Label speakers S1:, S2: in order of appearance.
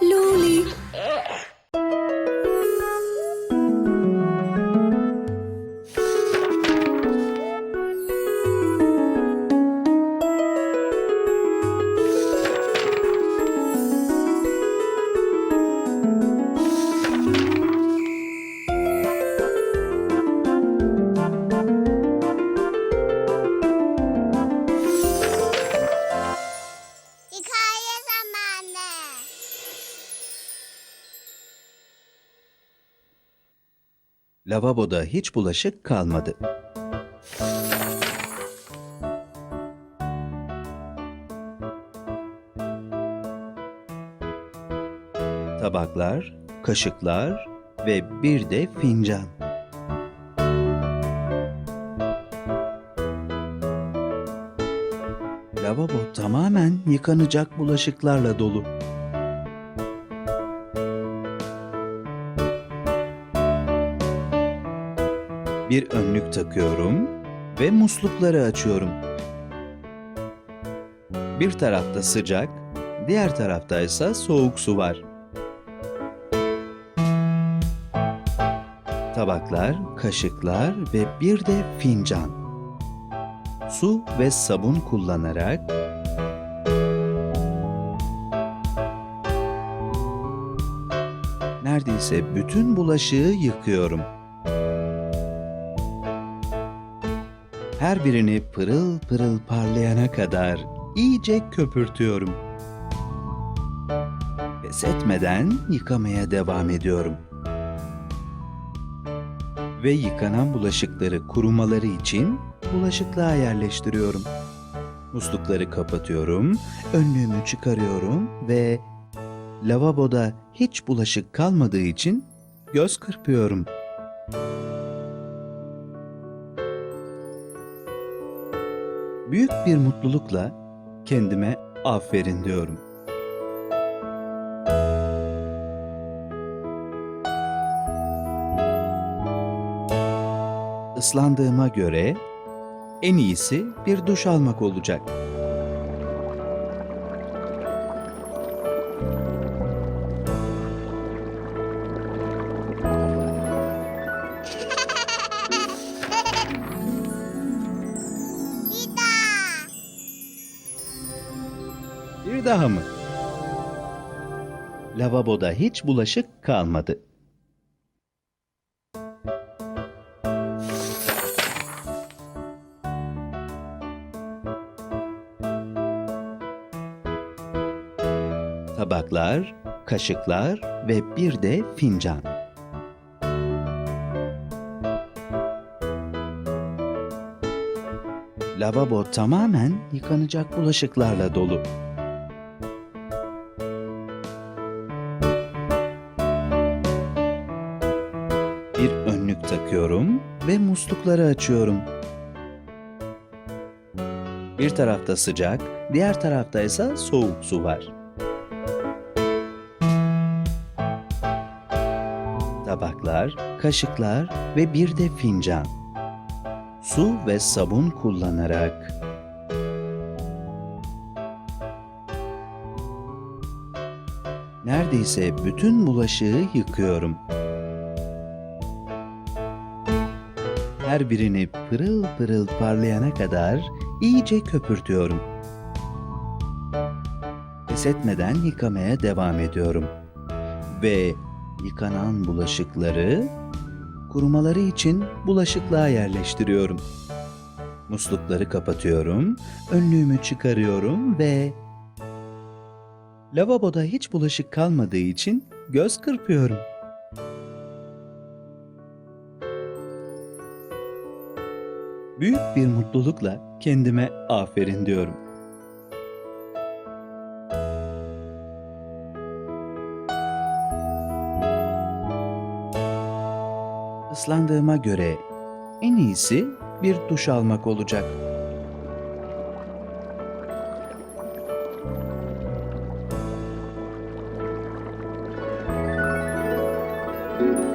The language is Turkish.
S1: Luli.
S2: Lavaboda hiç bulaşık kalmadı. Tabaklar, kaşıklar ve bir de fincan. Lavabo tamamen yıkanacak bulaşıklarla dolu. Bir önlük takıyorum ve muslukları açıyorum. Bir tarafta sıcak, diğer tarafta ise soğuk su var. Tabaklar, kaşıklar ve bir de fincan. Su ve sabun kullanarak neredeyse bütün bulaşığı yıkıyorum. Her birini pırıl pırıl parlayana kadar iyice köpürtüyorum. Pes etmeden yıkamaya devam ediyorum. Ve yıkanan bulaşıkları kurumaları için bulaşıklığa yerleştiriyorum. Muslukları kapatıyorum, önlüğümü çıkarıyorum ve lavaboda hiç bulaşık kalmadığı için göz kırpıyorum. Büyük bir mutlulukla kendime aferin diyorum. Islandığıma göre en iyisi bir duş almak olacak.
S3: Daha
S2: mı? Lavaboda hiç bulaşık kalmadı. Tabaklar, kaşıklar ve bir de fincan. Lavabo tamamen yıkanacak bulaşıklarla dolu. Bir önlük takıyorum ve muslukları açıyorum. Bir tarafta sıcak, diğer tarafta ise soğuk su var. Tabaklar, kaşıklar ve bir de fincan. Su ve sabun kullanarak neredeyse bütün bulaşığı yıkıyorum. Her birini pırıl pırıl parlayana kadar iyice köpürtüyorum. Pes etmeden yıkamaya devam ediyorum. Ve yıkanan bulaşıkları kurumaları için bulaşıklığa yerleştiriyorum. Muslukları kapatıyorum, önlüğümü çıkarıyorum ve lavaboda hiç bulaşık kalmadığı için göz kırpıyorum. Büyük bir mutlulukla kendime aferin diyorum. Islandığıma göre en iyisi bir duş almak olacak. thank you